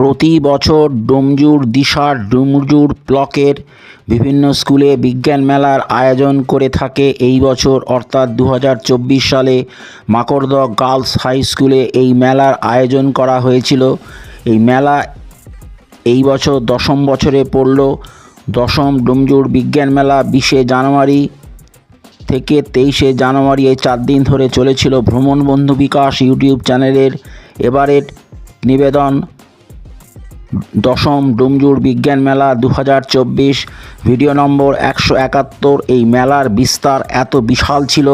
প্রতি বছর ডোমজুর, দিশার ডুমজুর ব্লকের বিভিন্ন স্কুলে বিজ্ঞান মেলার আয়োজন করে থাকে এই বছর। অর্থাৎ দু হাজার চব্বিশ সালে মাকড়দহ গার্লস হাই স্কুলে এই মেলার আয়োজন করা হয়েছিল। এই মেলা এই বছর দশম বছরে পড়ল। দশম ডুমজুর বিজ্ঞান মেলা বিশে জানুয়ারি থেকে তেইশে জানুয়ারি এই চার দিন ধরে চলেছিল। ভ্রমণ বন্ধু বিকাশ ইউটিউব চ্যানেলের এবারের নিবেদন। দশম ডুমজুর বিজ্ঞান মেলা দু হাজার চব্বিশ। ভিডিও নম্বর একশো একাত্তর। এই মেলার বিস্তার এত বিশাল ছিল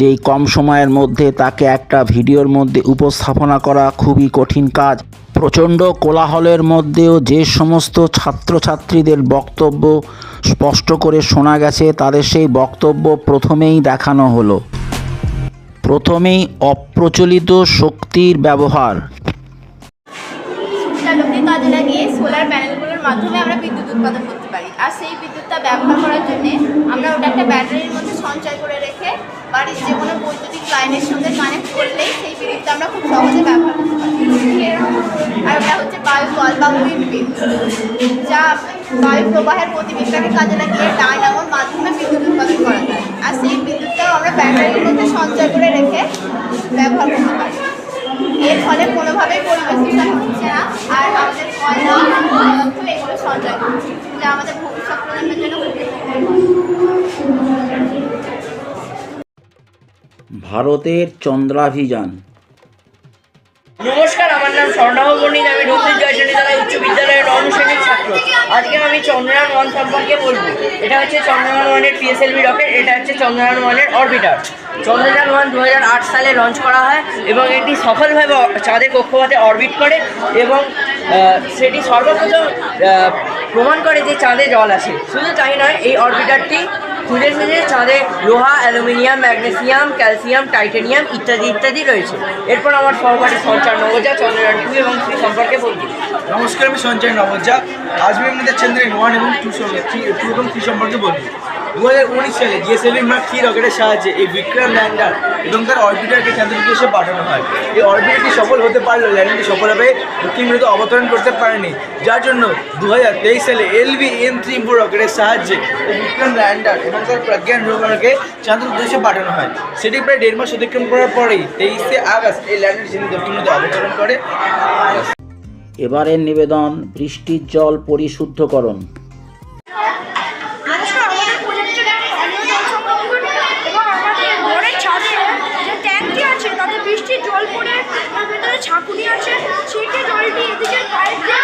যে কম সময়ের মধ্যে তাকে একটা ভিডিওর মধ্যে উপস্থাপনা করা খুবই কঠিন কাজ। প্রচণ্ড কোলাহলের মধ্যেও যে সমস্ত ছাত্রছাত্রীদের বক্তব্য স্পষ্ট করে শোনা গেছে, তাদের সেই বক্তব্য প্রথমেই দেখানো হলো। প্রথমেই অপ্রচলিত শক্তির ব্যবহার সূর্যালোকে কাজে লাগিয়ে সোলার প্যানেলগুলোর মাধ্যমে আমরা বিদ্যুৎ উৎপাদন করতে পারি। আর সেই বিদ্যুৎটা ব্যবহার করার জন্য আমরা ওটা একটা ব্যাটারির মধ্যে সঞ্চয় করে রেখে বাড়ির যে কোনো বৈদ্যুতিক লাইনের সঙ্গে কানেক্ট করলেই সেই বিদ্যুৎটা আমরা খুব সহজে ব্যবহার করতে পারি। আর ওটা হচ্ছে বায়ু জল বা যা বায়ু প্রবাহের গতিবিদ্যাকে কাজে লাগিয়ে ডায়নামোর মাধ্যমে বিদ্যুৎ উৎপাদন করা যায়। আর সেই বিদ্যুৎটাও আমরা ব্যাটারির মধ্যে সঞ্চয় করে রেখে ব্যবহার করতে পারি। এর ফলে কোনোভাবেই পরিবেশ দূষণ হচ্ছে না আর আমাদের কয়লা এগুলো সঞ্চয় করছে। যা আমাদের ভবিষ্যৎ প্রজন্মের জন্য ভারতের চন্দ্রাভিযান। নমস্কার নাম স্বর্ণাভ বণিক আমি রূপেশ জয়চন্ডিতলা উচ্চ বিদ্যালয়ের নবম শ্রেণির ছাত্র। আজকে আমি চন্দ্রয়ান ওয়ান সম্পর্কে বলব। এটা হচ্ছে চন্দ্রয়ান ওয়ানের পিএসএলভি রকেট এটা হচ্ছে চন্দ্রয়ান ওয়ানের অরবিটার চন্দ্রযান ওয়ান দু হাজার আট সালে লঞ্চ করা হয় এবং এটি সফলভাবে চাঁদের কক্ষপথে অরবিট করে এবং সেটি সর্বপ্রথম প্রমাণ করে যে চাঁদে জল আছে শুধু তাই নয়, এই অরবিটারটি খুঁজে খুঁজে চাঁদে লোহা, অ্যালুমিনিয়াম, ম্যাগনেসিয়াম, ক্যালসিয়াম, টাইটেনিয়াম ইত্যাদি ইত্যাদি রয়েছে। এরপর আমার সহপাঠী সঞ্চার নবজা চন্দ্রযান টু এবং থ্রি সম্পর্কে বলছি। নমস্কার, আমি সঞ্চয় নবজা। আজ আমি আপনাদের চন্দ্রের ওয়ান এবং টু টু এবং থ্রি সম্পর্কে বলব। দু হাজার উনিশ সালে জিএসএলভি মার্ক থ্রি রকেটের সাহায্যে এই বিক্রম ল্যান্ডার এবং তার অরবিটারকে চাঁদের দেশে পাঠানো হয়। এই অরবিটারটি সফল হতে পারলেও ল্যান্ডারটি সফলভাবে দক্ষিণ মেরুতে অবতরণ করতে পারেনি। যার জন্য দু হাজার তেইশ সালে এলভি এম থ্রি ফোর রকেটের সাহায্যে এই বিক্রম ল্যান্ডার এবং তার প্রজ্ঞান রোভারকে চাঁদের উদ্দেশ্যে পাঠানো হয়। সেটি প্রায় দেড় মাস অতিক্রম করার পরেই তেইশে আগস্ট এই ল্যান্ডার সেদিন দক্ষিণ মেরুতে অবতরণ করে, এবারের নিবেদন, বৃষ্টির জল পরিশুদ্ধকরণ নমস্কার আমাদের প্রজেক্টের নাম পানীয় জল সংরক্ষণ এবং আমাদের ঘরের ছাদে যে ট্যাঙ্কটি আছে তাতে বৃষ্টির জল পড়ে ছাকুনি আছে। ছিটে জলটি এদিকে পাইপ দিয়ে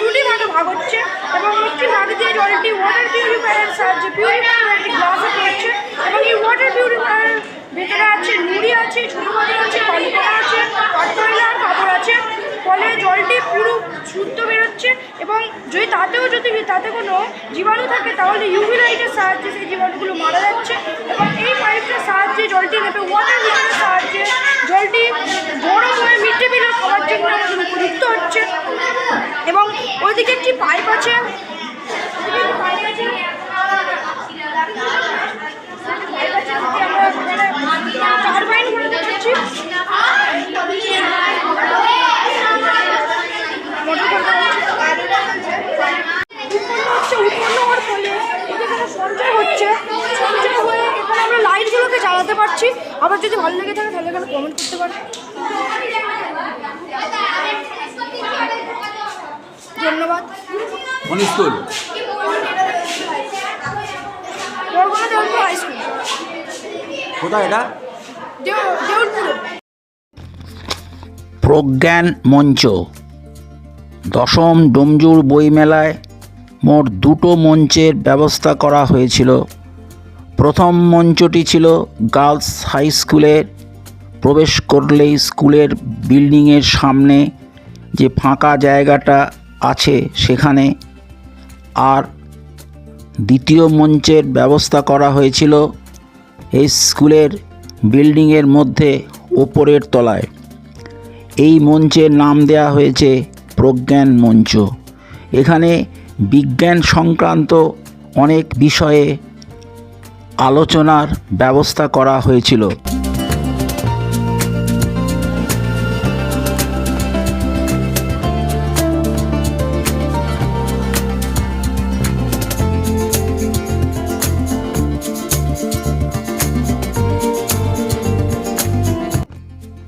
দুটি ভাগে ভাগ হচ্ছে এবং একটি ভাগ দিয়ে জলটি ওয়াটার পিউরিফায়ারের সাহায্যে পিউরিফায়ার গ্লাসে পড়ছে এবং এই ওয়াটার পিউরিফায়ারের ভেতরে আছে নুড়ি আছে ঝুড়ি আছে বালিকোনা আছে কাঠকয়লা আর কাপড় আছে। ফলে জলটি পুরো শুদ্ধ বেরোচ্ছে এবং যদি তাতেও যদি তাতে কোনো জীবাণু থাকে তাহলে ইউভি লাইটের সাহায্যে সেই জীবাণুগুলো মারা যাচ্ছে এবং এই পাইপটার সাহায্যে জলটি নেবে। ওয়াটার মিটারের সাহায্যে জলটি গরম হয়ে মিড ডে মিলের খাওয়ার জন্য আমাদের উপযুক্ত হচ্ছে। এবং ওইদিকে একটি পাইপ আছে। টারবাইন করে দেখাচ্ছি মোটর করতে উৎপন্ন হচ্ছে উৎপন্ন হওয়ার ফলে এখানে সঞ্চয় হচ্ছে সঞ্চয় হয়ে এখানে আমরা জ্বালাতে পারছি। আবার যদি ভালো লেগে থাকে তাহলে এখানে কমেন্ট করতে পারে? ধন্যবাদ। স্কুল কোথায় এটা? প্রজ্ঞান মঞ্চ। দশম ডোমজুর বইমেলায় মোট দুটো মঞ্চের ব্যবস্থা করা হয়েছিল। প্রথম মঞ্চটি ছিল গার্লস হাই স্কুলের প্রবেশ করলেই স্কুলের বিল্ডিংয়ের সামনে যে ফাঁকা জায়গাটা আছে সেখানে। আর দ্বিতীয় মঞ্চের ব্যবস্থা করা হয়েছিল এই স্কুলের বিল্ডিংয়ের মধ্যে ওপরের তলায়। এই মঞ্চের নাম দেয়া হয়েছে প্রজ্ঞান মঞ্চ। এখানে বিজ্ঞান সংক্রান্ত অনেক বিষয়ে আলোচনার ব্যবস্থা করা হয়েছিল।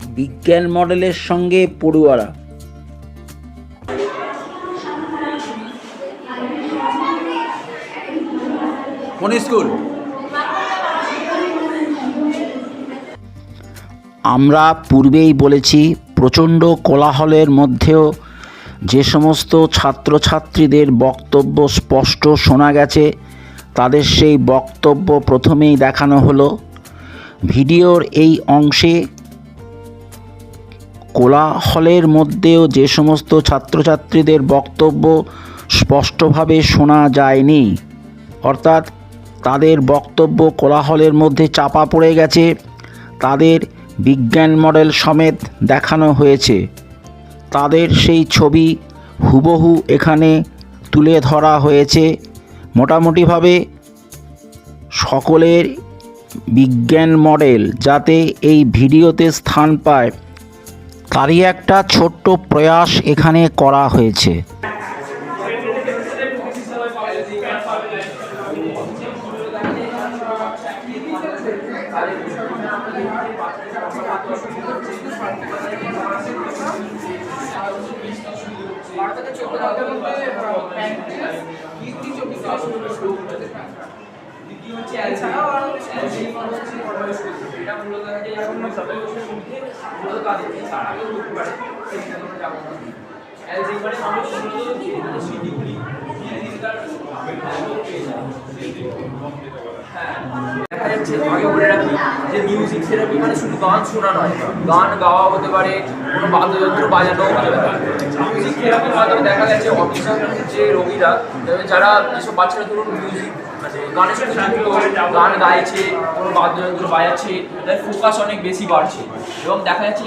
বিজ্ঞান মডেলের সঙ্গে পড়ুয়ারা। কোন স্কুল? আমরা পূর্বেই বলেছি, প্রচণ্ড কোলাহলের মধ্যেও যে সমস্ত ছাত্রছাত্রীদের বক্তব্য স্পষ্ট শোনা গেছে, তাদের সেই বক্তব্য প্রথমেই দেখানো হলো। ভিডিওর এই অংশে কোলাহলের মধ্যেও যে সমস্ত ছাত্রছাত্রীদের বক্তব্য স্পষ্টভাবে শোনা যায়নি, অর্থাৎ তাদের বক্তব্য কোলাহলের মধ্যে চাপা পড়ে গেছে, তাদের বিজ্ঞান মডেল সমেত দেখানো হয়েছে। তাদের সেই ছবি হুবহু এখানে তুলে ধরা হয়েছে। মোটামুটিভাবে সকলের বিজ্ঞান মডেল যাতে এই ভিডিওতে স্থান পায়, তারই একটা ছোট্ট প্রয়াস এখানে করা হয়েছে। দেখা যাচ্ছে আগে বলে রাখি যে মিউজিক থেরাপি মানে শুধু গান শোনা নয় গান গাওয়া হতে পারে কোনো বাদ্যযন্ত্র বাজানোও হতে পারে মিউজিক থেরাপির মাধ্যমে দেখা গেছে অটিজম যে রোগীরা যারা যেসব বাচ্চারা ধরুন মিউজিক মানে গানের সাথে গান গাইছে কোনো বাদ্যযন্ত্র বাজাচ্ছে তাদের ফোকাস অনেক বেশি বাড়ছে। এবং দেখা যাচ্ছে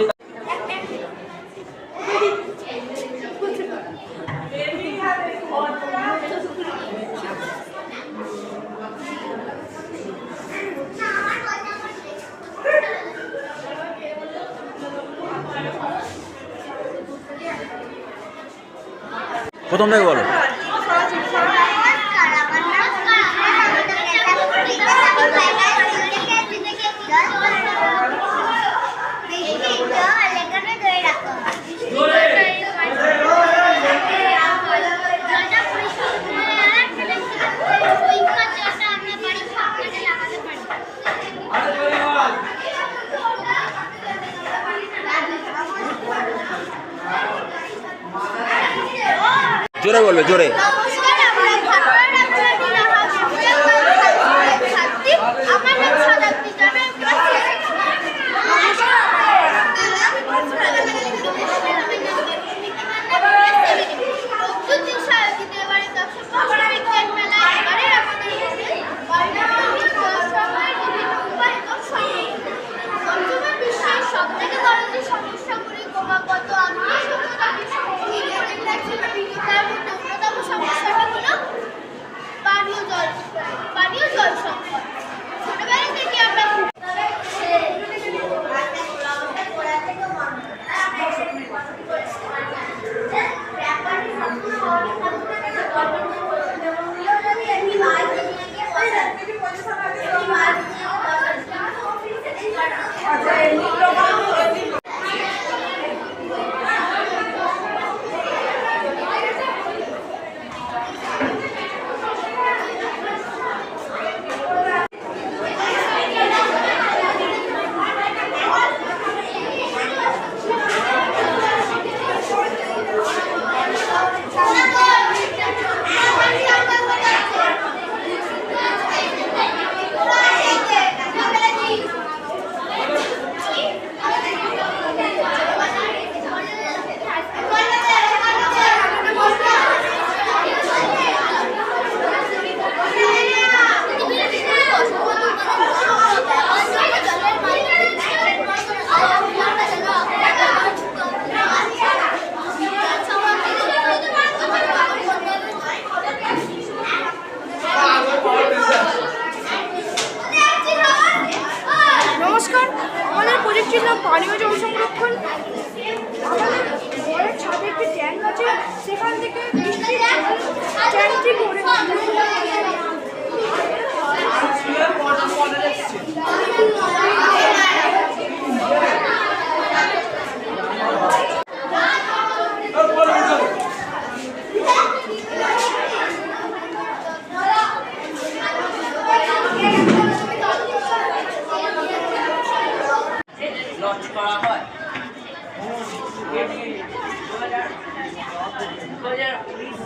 প্রথম থেকে বলো। জোরে বলবে জোরে নমস্কার আমরা ঠাকুর রামচন্দ্র নাহা বিদ্যালয়ের ছাত্রী আমার নাম শতাব্দী আমি ক্লাস সবথেকে দরকারি সমস্যাগুলি ক্রমাগত আমি তার মধ্যে অন্যতম সমস্যাটা হলো পানীয় জল পানীয় জল সংকট ছোটবেলা থেকে আমরা নমস্কার আমাদের প্রজেক্টটির নাম পানীয় জল সংরক্ষণ আমাদের ঘরের ছাদে একটি ট্যাঙ্ক আছে সেখান থেকে জল ট্যাঙ্কটি ভরে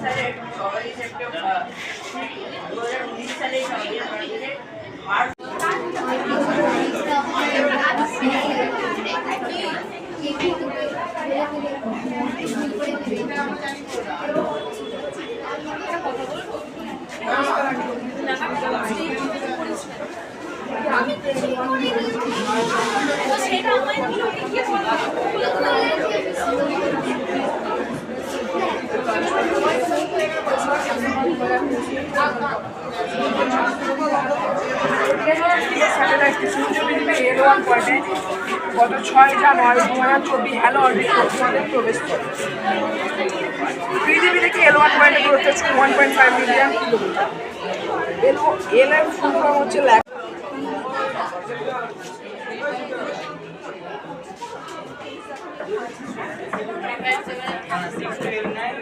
সালের সবাই সেপ্টেম্বর দু হাজার উনিশ সালে স্বাধীন ভারতের ভারত স্যাটেলাইট সূর্য পৃথিবী এল ওয়ান পয়েন্টে গত ছয় জানুয়ারি দু হাজার চব্বিশ হ্যালো কক্ষপথে প্রবেশ করে পৃথিবী থেকে এল ওয়ান পয়েন্টে দূরত্ব one point five million kilometre L এর ফুল ফর্ম হচ্ছে ল্যাক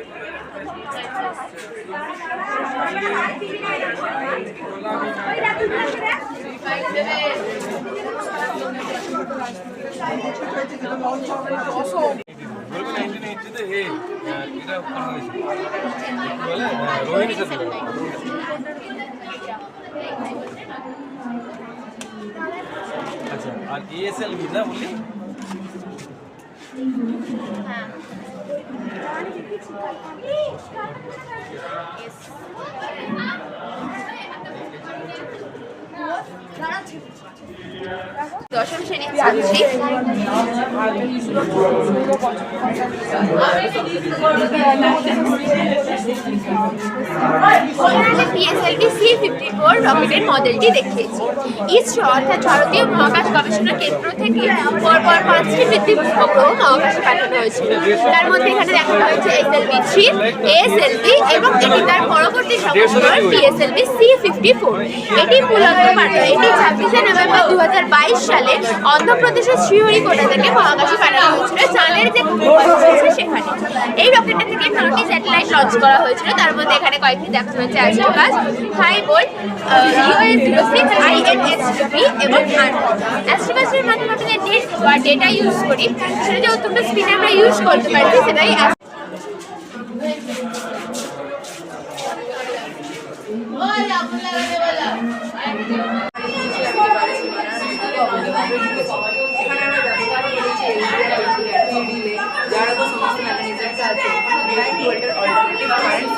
আচ্ছা আর এএসএল ভিসা বললি দশম শ্রেণির ছাত্রী পিএসএলভি সি ফিফটি ফোর রকেটের মডেলটি দেখিয়েছি ইসরো অর্থাৎ ভারতীয় মহাকাশ গবেষণা কেন্দ্র থেকে পরপর পাঁচটি বৃত্তি উপগ্রহ মহাকাশে পাঠানো হয়েছিল তার মধ্যে এখানে দেখানো হয়েছে এসএলভি থ্রি এএসএলভি এবং এটি তার পরবর্তী সংস্করণ পিএসএলভি সি ফিফটি ফোর এটি মূলত পাঠানো এটি ছাব্বিশে নভেম্বর দু হাজার বাইশ সালে অন্ধ্রপ্রদেশের শ্রীহরিকোটা থেকে মহাকাশে পাঠানো হয়েছিল। চাঁদের যে সেখানে। এই রকেটটা থেকে নটি স্যাটেলাইট লঞ্চ করা হয়েছিল। তার মধ্যে এখানে কয়েকটি দেখানো হয়েছে Astrocast high bolt US zero six INSB এবং অ্যাস্ট্রোকাসের মাধ্যমে যে নেট বা ডেটা ইউজ করি, সেটা স্পিডে আমরা ইউজ করতে পারছি, সেটাই এখানে আমরা ব্যবহার করেছি রিলে যারা তো সমস্ত মেকানিজমস আছে নাইন ভোল্টের অল্টারনেটিভ কারেন্ট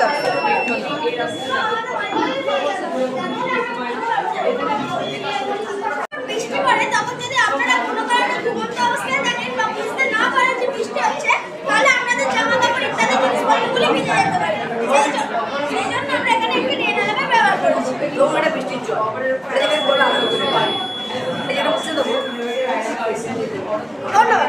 বৃষ্টি পড়ে তখন যদি আপনারা কোনো কারণে ঘুমন্ত অবস্থায় থাকেন বা বুঝতে না পারেন যে বৃষ্টি হচ্ছে তাহলে আপনাদের জামা কাপড় ইত্যাদি জিনিসপত্রগুলি ভিজে যেতে পারে সেই জন্য সেই জন্য আমরা এখানে একটি রেন অ্যালার্ম ব্যবহার করেছি দৌড়ে বৃষ্টির জল এটাকে বলে আলো করে পাই এটা বুঝতে দেবো ধন্যবাদ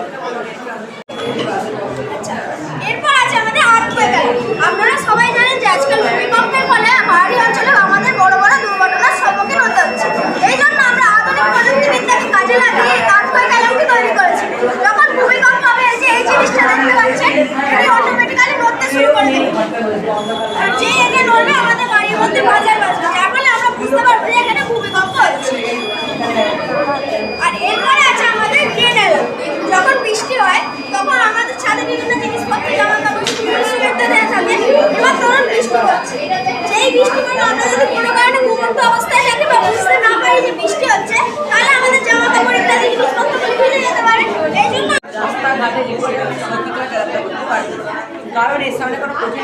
আচ্ছা, এরপর আছে আমাদের আর্থকুয়েক আপনারা সবাই জানেন যে আজকাল ভূমিকম্পের ফলে পাহাড়ি অঞ্চলে আমাদের বড় বড় দুর্ঘটনার সম্মুখীন হতে হচ্ছে এই জন্য আমরা আধুনিক প্রযুক্তিবিদ্যাকে কাজে লাগিয়ে আর্থকুয়েক অ্যালার্মটি তৈরি করেছি যখন ভূমিকম্প হবে এই যে এই জিনিসটা দেখতে পাচ্ছেন এটি অটোমেটিক্যালি নড়তে শুরু করে দেবে আর যে একে নড়বে আমাদের বাড়ির মধ্যে বাজার বাজবে। যার আমরা বুঝতে পারব যে এখানে ভূমিকম্প হচ্ছে। আর এরপরে আছে আমাদের গ্রেন যখন বৃষ্টি হয়, তখন আমাদের ছাদে বিভিন্ন জিনিসপত্র জামা কাপড় সুরক্ষা দেওয়া থাকে এবং তখন বৃষ্টি হচ্ছে। সেই বৃষ্টি পড়লে আমরা যদি কোনো কারণে ঘুমন্ত অবস্থায় থাকি বা বুঝতে না পারি যে বৃষ্টি হচ্ছে, তাহলে আমাদের জামা কাপড় ইত্যাদি জিনিসপত্র ভিজে যেতে পারে। এই জন্য রাস্তাঘাটে এসে কারণ এর সামনে কোনো কঠিন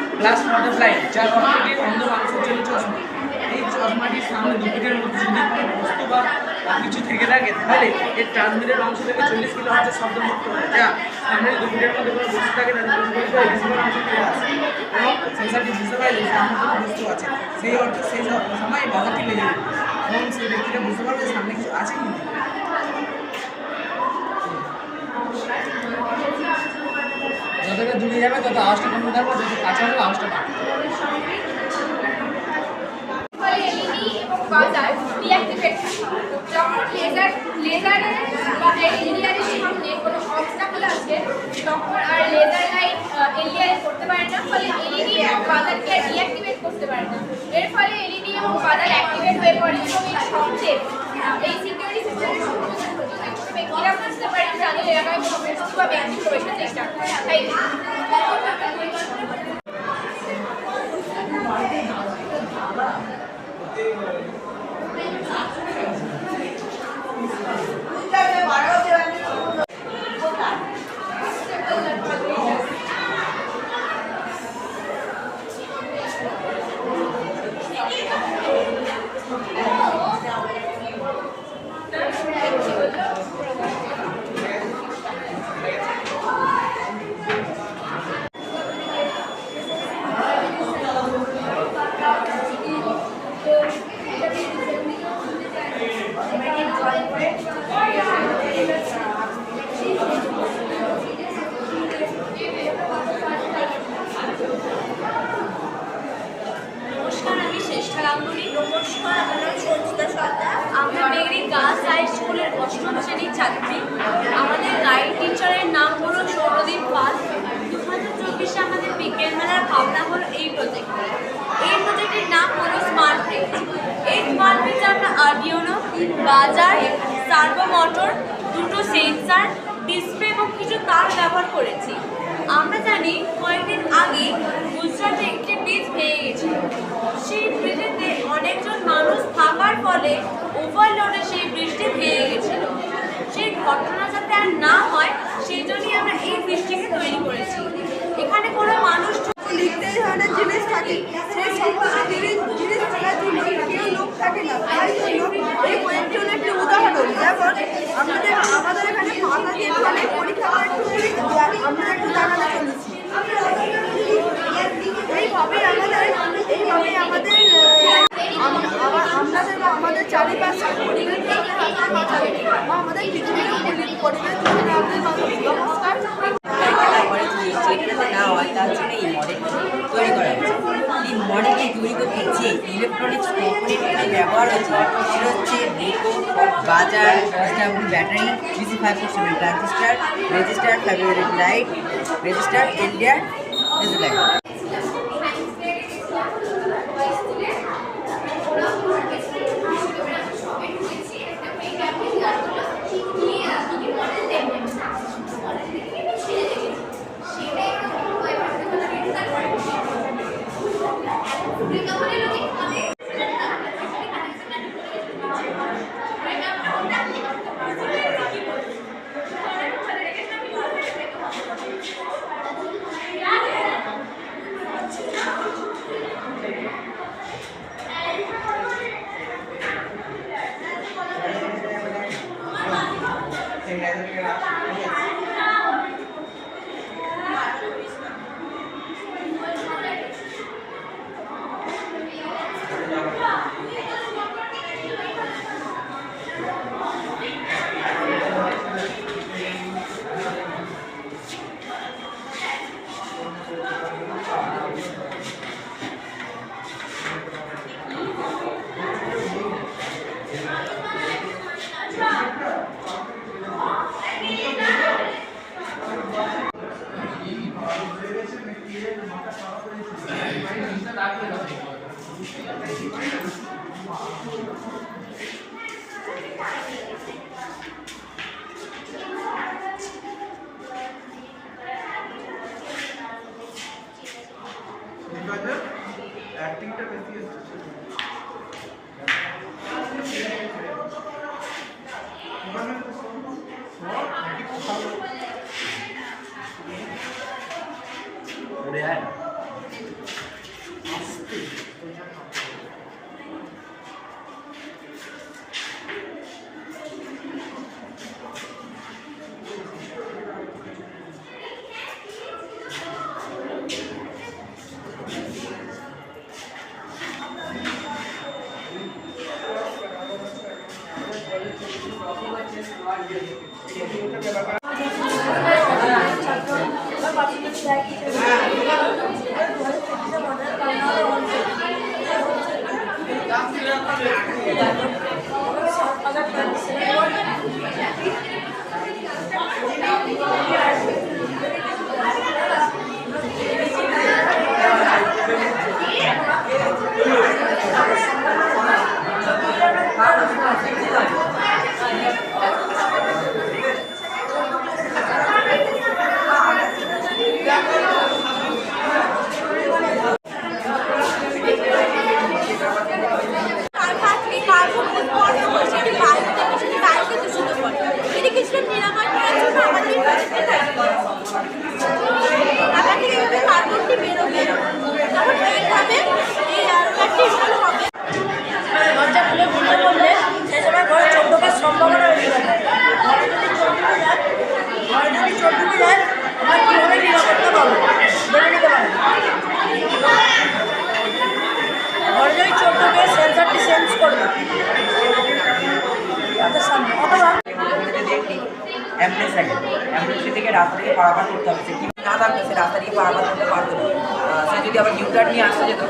গ্লাস বাটারফ্লাই যার অর্থটি অন্ধ মানুষের জন্য চশমা। এই চশমাটির সামনে দুপিটের মধ্যে যদি কোনো বস্তু বা কিছু থেকে থাকে, তাহলে এর ট্রান্সমিটের অংশ থেকে চল্লিশ কিলো হচ্ছে শব্দ মুক্ত হয় যা সামনে দুপিটের মধ্যে কোনো বস্তু থাকে তাহলে রিসিভার অংশ আসে। এবং সেন্সারটি বুঝতে পারে যে সামনে কোনো বস্তু আছে। সেই অর্থে সেই সময় বেজে যাবে তখন সেই ব্যক্তিটা বুঝতে পারবে সামনে কিছু আছে কি না। যতটা দূরে যাবে তত আওয়াজটা কমতে থাকবে যত কাছে হবে আওয়াজটা যখন এলডিআরের সামনে কোনো তখন আর করতে পারে না ফলে করতে পারে না এর ফলে এলইডি এবং বাজার অ্যাক্টিভেট হয়ে পড়ে। এবং এই এই সিকিউরিটি সিস্টেমের পারে যাদের এলাকায় কোনো বস্তু বা ব্যক্তি প্রবেশের চেষ্টা করে তাই নমস্কার আমি শ্রেষ্ঠা গাঙ্গুলি নমস্কার আমার নাম সঞ্চিতা সর্দার আমরা ডিগ্রি গার্লস হাই স্কুলের অষ্টম শ্রেণির ছাত্রী আমাদের গাইড টিচারের নাম হলো সৌরদীপ পাল দু হাজার চব্বিশে আমাদের বিজ্ঞান মেলার ভাবনা হলো এই প্রজেক্ট এই প্রজেক্টের নাম হলো স্মার্ট ব্রিজ এই স্মার্ট ব্রিজে আমরা আর্ডিওনো বাজার সার্ভো মোটর দুটো সেন্সার কিছু তার ব্যবহার করেছি। আমরা জানি কয়েকদিন আগে গুজরাটে একটি ব্রিজ ভেঙে গেছিল সেই ব্রিজেতে অনেকজন মানুষ থাকার ফলে ওভারলোডে সেই ব্রিজটি ভেঙে গেছিল। সেই ঘটনা যাতে আর না হয়, সেই জন্যই আমরা এই ব্রিজটিকে তৈরি করেছি। এখানে কোনো মানুষ লিখতে ধরনের জিনিস থাকে। সেই সমস্ত জিনিস জিনিস থাকার জন্য কেউ লোক থাকে না। তাই জন্য এই কয়েকটি উদাহরণ যেমন আমাদের আমাদের এখানে মাথা দিয়ে ফেলে পরীক্ষা আমরা একটু জানাতে চলেছি আমাদের, এইভাবে আমাদের আমাদের বা আমাদের চারিপাশে পরিবেশ আমাদের পৃথিবীর পরিবেশ নমস্কার। করে তৈরি করা হয়েছে। এই মডেলটি তৈরি করতে যে ইলেকট্রনিক্স কম্পোনেন্টগুলি ব্যবহার হয়েছে সেটা হচ্ছে ব্রেকো বাজার stable battery DC five four transistor resistor ফেব্রুয়ারি লাইট রেজিস্টার এলডিআর 恋爱 চোখ ঢুকে সেন্সারটি সেন্স করবে। অথবা দেখি অ্যাম্বুলেন্স থাকে অ্যাম্বুলেন্স থেকে করতে হবে। না থাকতো সে রাস্তা থেকে পারাপার করতে পারতো না। সে যদি আবার ইউটার নিয়ে আসতে যেত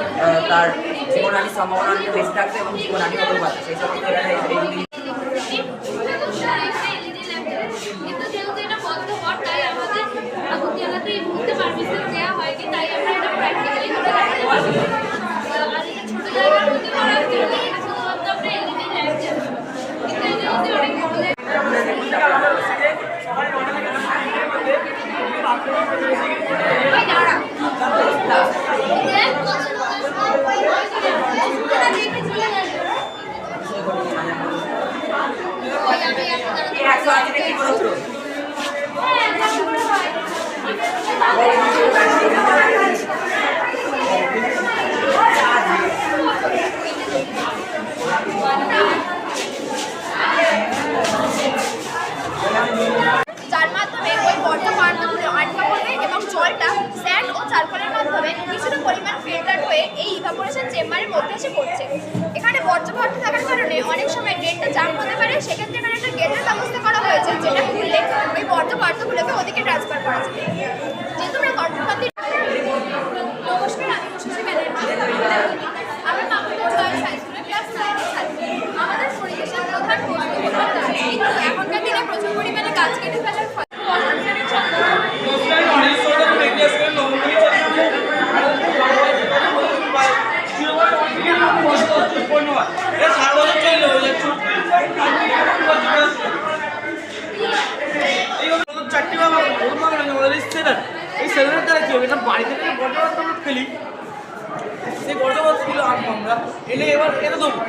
তার জীবনহানির সম্ভাবনা অনেক বেশি থাকতো এবং জীবনহানি হতেও পারতো সেই সব কিছু এখানে এইগুলি কিন্তু যেহেতু এটা বন্ধ হওয়ার তাই আমাদের আগুন জ্বালাতে এই মুহূর্তে পারমিশন দেওয়া হয়নি তাই আমরা এটা প্র্যাকটিক্যালি করে দেখাতে পারছি আর এটা ছোটো জায়গার মধ্যে করার জন্য শুধুমাত্র আমরা এলইডি ল্যাম্প জ্বালাবো কিন্তু এটা যদি অনেক বড় জায়গা ওই দাঁড়া দেখ কত লোক আছে দেখে চলে যাবে ওই আমি একটা দাঁড়াতে একশো আশি কি করেছ যার মাধ্যমে ওই বর্জ্য পার্কগুলো আটকা পড়বে এবং জলটা স্যান্ড ও চারকোলের মাধ্যমে কিছুটা পরিমাণ ফিল্টার হয়ে এই ইভাপোরেশন চেম্বারের মধ্যে এসে পড়ছে। এখানে থাকার কারণে অনেক সময় ড্রেনটা জাম হতে পারে। সেক্ষেত্রে এখানে একটা গেটের ব্যবস্থা করা হয়েছে, যেটা খুললে ওই বর্জ্যবর্তগুলোকে ওদিকে ট্রান্সফার করা যাবে যেহেতু আমরা কর্মখান্তি নমস্কার আমি উষসী ব্যানার্জি আমরা মামুদপুর গার্লস হাই স্কুলের ক্লাস নাইনের ছাত্রী আমাদের পরিবেশের প্রধান বস্তু হলো গাছ। কিন্তু এখনকার দিনে প্রচুর পরিমাণে গাছ কেটে ফেলার ফলে বসন্তকালীন চন্দ্রমা চারটি বাবা ওর বাবা না ওদের এই সেলার এই সেলারের দ্বারা কি হবে এটা বাড়ি থেকে যে বর্জ্যপদার্থ আমরা ফেলি সেই বর্জ্যপদার্থগুলো আনব আমরা এনে এবার এনে দেবো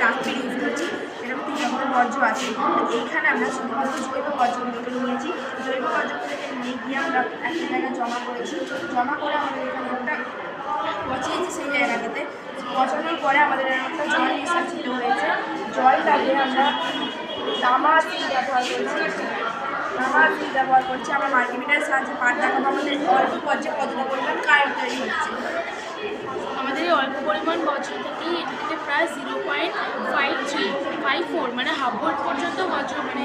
ডাস্টবিন ইউজ করছি এরকম তিন রকমের বর্জ্য আছে এইখানে আমরা জৈব বর্জ্যগুলোকে নিয়েছি জৈব বর্জ্যগুলোকে নিয়ে গিয়ে আমরা একটা জায়গায় জমা করেছি। জমা করে আমাদের এখানে একটা পচিয়েছি সেই জায়গাটাতে। পচানোর পরে আমাদের একটা জল নিঃশ্বাসিত হয়েছে। জলটাকে আমরা তামা ব্যবহার করছি। সিল ব্যবহার করছি। আমরা মাল্টিমিটারের সাহায্যে পাট দেখাবো। আমাদের অল্প পর্যায়ে কতটা পরিমাণ কারেন্ট তৈরি হচ্ছে। আমাদের অল্প পরিমাণ বজ্র থেকেই এটা প্রায় zero point five three five four মানে হাফ ভোল্ট পর্যন্ত বজ্র মানে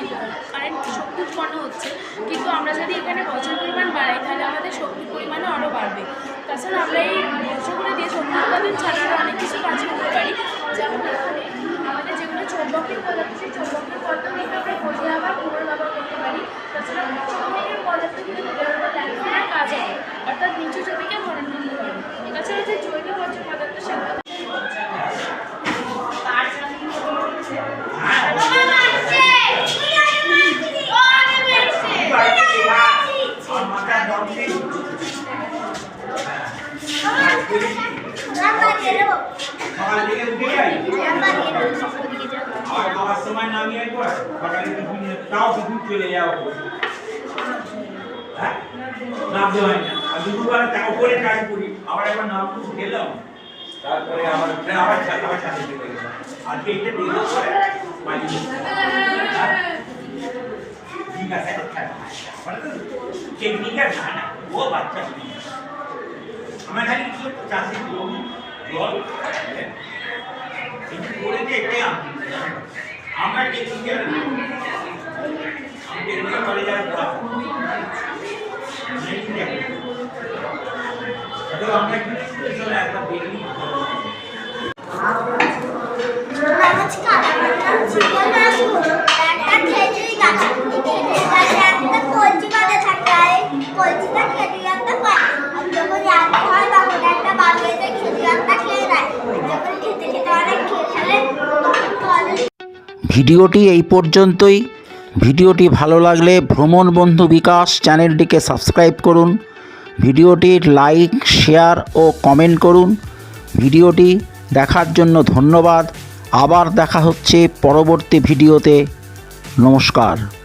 কারেন্ট শক্তি উৎপন্ন হচ্ছে। কিন্তু আমরা যদি এখানে বজ্রের পরিমাণ বাড়াই, তাহলে আমাদের শক্তির পরিমাণও আরও বাড়বে। তাছাড়া আমরা এই বজ্রগুলো দিয়ে শক্তি উৎপাদন ছাড়া অনেক কিছু কাজ করতে পারি। যেমন আমাদের যেগুলো চৌম্বকীয় পদার্থ সেই আমরা বসে আবার পুনর্ব্যবহার করতে পারি। তাছাড়া কাজ অর্থাৎ নিচু জমিকে ওপরে কাজ করি। আবার একবার নাম গেলাম তারপরে ফের আবার আবার ছাদে চলে গেলাম আজকে এটা দিয়ে ঠিক ও বাচ্চা আমার খালি কি চাষের জল জল কিন্তু করে যে এটাই আমরা টেকনিক্যাল আর ভিডিওটি এই পর্যন্তই। ভিডিওটি ভালো লাগলে ভ্রমণ বন্ধু বিকাশ চ্যানেলটিকে সাবস্ক্রাইব করুন। ভিডিওটির লাইক, শেয়ার ও কমেন্ট করুন। ভিডিওটি দেখার জন্য ধন্যবাদ। আবার দেখা হচ্ছে পরবর্তী ভিডিওতে। নমস্কার।